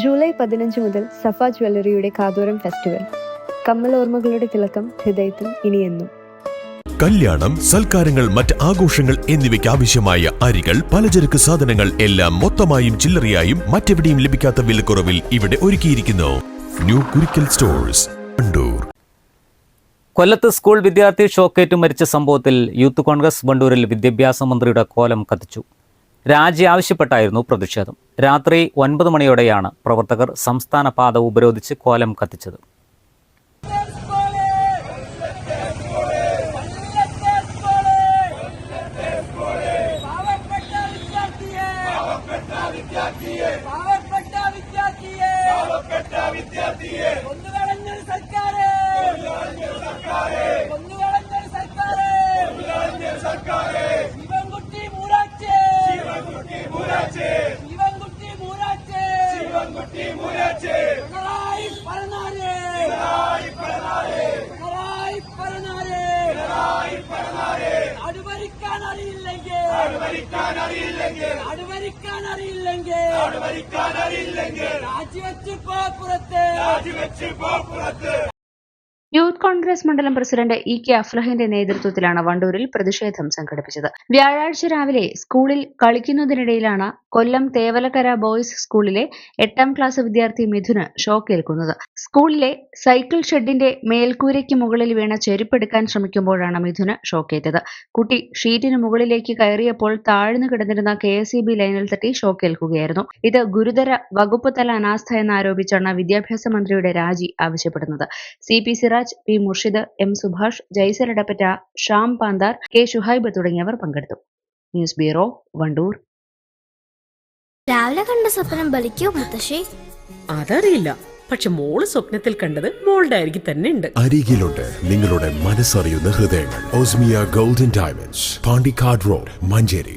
July പതിനഞ്ച് മുതൽ സഫ ജ്വല്ലറിയുടെ കാതോരം ഫെസ്റ്റിവൽ. കമ്മൽ ഓർമ്മകളുടെ തിളക്കം ഹൃദയത്തിൽ ഇനിയെന്നും. കല്യാണം സൽക്കാരങ്ങൾ മറ്റ് ആഘോഷങ്ങൾ എന്നിവയ്ക്ക് ആവശ്യമായ അരികൾ പലചരക്ക് സാധനങ്ങൾ എല്ലാം മൊത്തമായും ചില്ലറയായും മറ്റെവിടെയും ലഭിക്കാത്ത വിലക്കുറവിൽ ഇവിടെ ഒരുക്കിയിരിക്കുന്നു. ന്യൂ കുരിക്കൽ സ്റ്റോഴ്സ് ബണ്ടൂർ കൊല്ലത്ത് സ്കൂൾ വിദ്യാർത്ഥി ഷോക്കേറ്റ് മരിച്ച സംഭവത്തിൽ യൂത്ത് കോൺഗ്രസ് വണ്ടൂരിൽ വിദ്യാഭ്യാസ മന്ത്രിയുടെ കോലം കത്തിച്ചു. രാജി ആവശ്യപ്പെട്ടായിരുന്നു പ്രതിഷേധം. രാത്രി ഒൻപത് മണിയോടെയാണ് പ്രവർത്തകർ സംസ്ഥാന പാത ഉപരോധിച്ച് കോലം കത്തിച്ചത്. വിദ്യാർത്ഥിയെ അടുവരിക്കാൻ അറിയില്ലെങ്കിൽ അടുവരിക്കാൻ അറിയില്ലെങ്കിൽ രാജിവെച്ച് പോ പുറത്ത്. കോൺഗ്രസ് മണ്ഡലം പ്രസിഡന്റ് ഇ കെ അഫ്ലഹിന്റെ നേതൃത്വത്തിലാണ് വണ്ടൂരിൽ പ്രതിഷേധം സംഘടിപ്പിച്ചത്. വ്യാഴാഴ്ച രാവിലെ സ്കൂളിൽ കളിക്കുന്നതിനിടയിലാണ് കൊല്ലം തേവലക്കര ബോയ്സ് സ്കൂളിലെ എട്ടാം ക്ലാസ് വിദ്യാർത്ഥി മിഥുന് ഷോക്കേൽക്കുന്നത്. സ്കൂളിലെ സൈക്കിൾ ഷെഡിന്റെ മേൽക്കൂരയ്ക്ക് മുകളിൽ വീണ ചെരുപ്പെടുക്കാൻ ശ്രമിക്കുമ്പോഴാണ് മിഥുന് ഷോക്കേറ്റത്. കുട്ടി ഷീറ്റിന് മുകളിലേക്ക് കയറിയപ്പോൾ താഴ്ന്നു കിടന്നിരുന്ന കെ ലൈനിൽ തട്ടി ഷോക്കേൽക്കുകയായിരുന്നു. ഇത് ഗുരുതര വകുപ്പ് തല അനാസ്ഥ എന്നാരോപിച്ചാണ് വിദ്യാഭ്യാസ മന്ത്രിയുടെ രാജി ആവശ്യപ്പെടുന്നത്. C P Siraj P Murshid M Subhash Jaisal Edappatta Sham Panthar K Shuhaib തുടങ്ങിയവർ പങ്കെടുത്തു. News bureau Wandoor. രാവിലെ കണ്ട സ്വപ്നം ബലിക്കോ മുത്തശ്ശി? അതറിയില്ല. പക്ഷെ മോൾ സ്വപ്നത്തിൽ കണ്ടത് മോളുടെ അരികിൽ തന്നെ ഉണ്ട്. അരികിലുണ്ട് നിങ്ങളുടെ മനസ്സറിയുന്ന ഹൃദയങ്ങൾ. Osmiya golden diamonds Pandikkad road Manjeri.